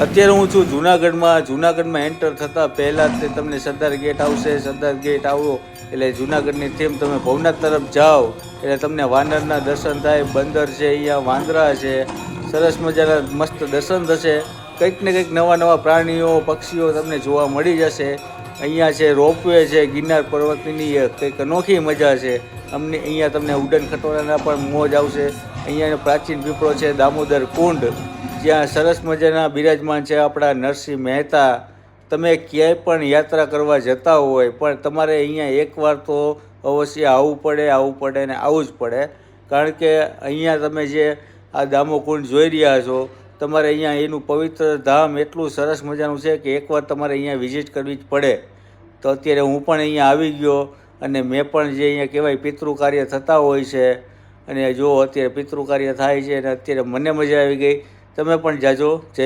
અત્યારે હું છું જુનાગઢમાં. જુનાગઢમાં એન્ટર થતાં પહેલાં તે તમને સરદાર ગેટ આવશે. સરદાર ગેટ આવો. એટલે જુનાગઢની થીમ તમે ભવનાથ તરફ જાઓ. એટલે તમને વાનરના દર્શન થાય. બંદર છે અહીંયા, વાંદરા છે. સરસ મજાના મસ્ત દર્શન થશે. કંઈક ને કંઈક નવા નવા પ્રાણીઓ, પક્ષીઓ તમને જોવા મળી જશે. અહીંયા છે રોપવે છે, ગિરનાર પર્વતની કંઈક અનોખી મજા છે. અમને અહીંયા તમને ઉડન ખટોરાના પણ મોજ આવશે. અહીંયાનો પ્રાચીન પીપળો છે, દામોદર કુંડ. જ્યાં સરસ મજાના બિરાજમાન છે આપણા નરસિંહ મહેતા. તમે ક્યાંય પણ યાત્રા કરવા જતા હોય, પણ તમારે અહીંયા એકવાર તો અવશ્ય આવવું પડે આવવું પડે ને આવવું જ પડે. કારણ કે અહીંયા તમે જે આ દામોકુંડ જોઈ રહ્યા છો, તમારે અહીંયા એનું પવિત્ર ધામ એટલું સરસ મજાનું છે કે એકવાર તમારે અહીંયા વિઝિટ કરવી જ પડે. તો અત્યારે હું પણ અહીંયા આવી ગયો અને મેં પણ જે અહીંયા કહેવાય પિતૃ કાર્ય થતા હોય છે. અને જો અત્યારે પિતૃ કાર્ય થાય છે અને અત્યારે મને મજા આવી ગઈ તમે પણ જાજો. જય